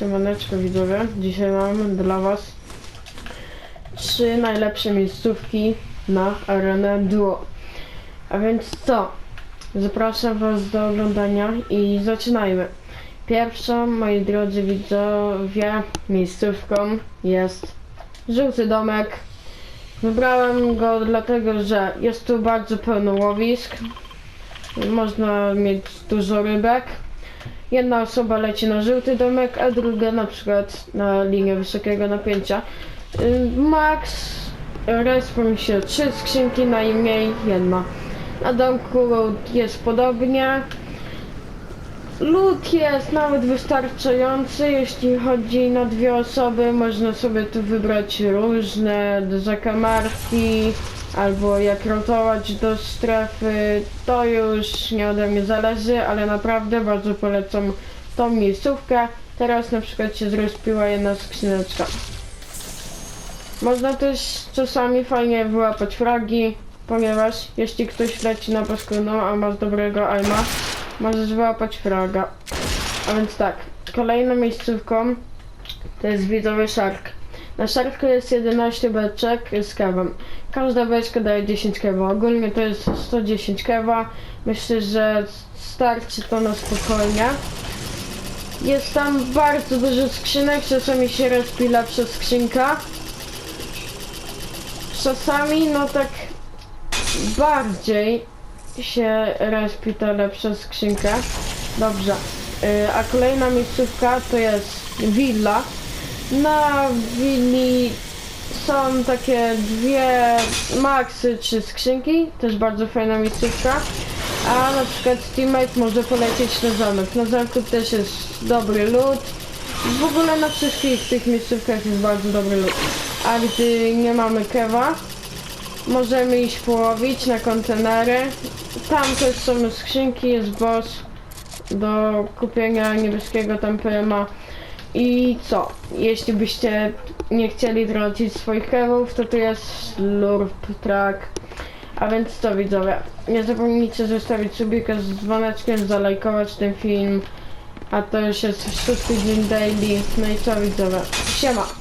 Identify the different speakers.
Speaker 1: Siemaneczko widzowie, dzisiaj mam dla was trzy najlepsze miejscówki na arenę duo. A więc co? Zapraszam was do oglądania i zaczynajmy. Pierwszą, moi drodzy widzowie, miejscówką jest żółty domek. Wybrałem go dlatego, że jest tu bardzo pełno łowisk. Można mieć dużo rybek. Jedna osoba leci na żółty domek, a druga na przykład na linię wysokiego napięcia. Y, Max respawn się trzy skrzynki, najmniej jedna. Na domku jest podobnie. Lód jest nawet wystarczający, jeśli chodzi na dwie osoby. Można sobie tu wybrać różne zakamarki, albo jak rotować do strefy. To już nie ode mnie zależy, ale naprawdę bardzo polecam tą miejscówkę. Teraz na przykład się zrespiła jedna skrzyneczka. Można też czasami fajnie wyłapać fragi, ponieważ jeśli ktoś leci na paskudną, a masz dobrego aima, możesz wyłapać fraga. A więc tak, kolejną miejscówką to jest widzowy Shark. Na Sharku jest 11 beczek z kewem. Każda beczka daje 10 kewa. Ogólnie to jest 110 kewa. Myślę, że starczy to na spokojnie. Jest tam bardzo dużo skrzynek, czasami się respi lepsza skrzynka. Czasami, no tak bardziej się respi ta lepsza skrzynka. Dobrze. Y, A kolejna miejscówka to jest willa. Na willi są takie dwie maksy trzy skrzynki, też bardzo fajna miejscówka. A na przykład teammate może polecieć na zamek. Na zamku też jest dobry lód. W ogóle na wszystkich tych miejscówkach jest bardzo dobry lód. A gdy nie mamy kewa, możemy iść połowić na kontenery. Tam też są skrzynki, jest boss do kupienia niebieskiego temperama. I co? Jeśli byście nie chcieli tracić swoich kewów, to tu jest lurp track. A więc co widzowie? Nie zapomnijcie zostawić subika z dzwoneczkiem, zalajkować ten film. A to już jest szósty dzień daily. No i co widzowie? Siema!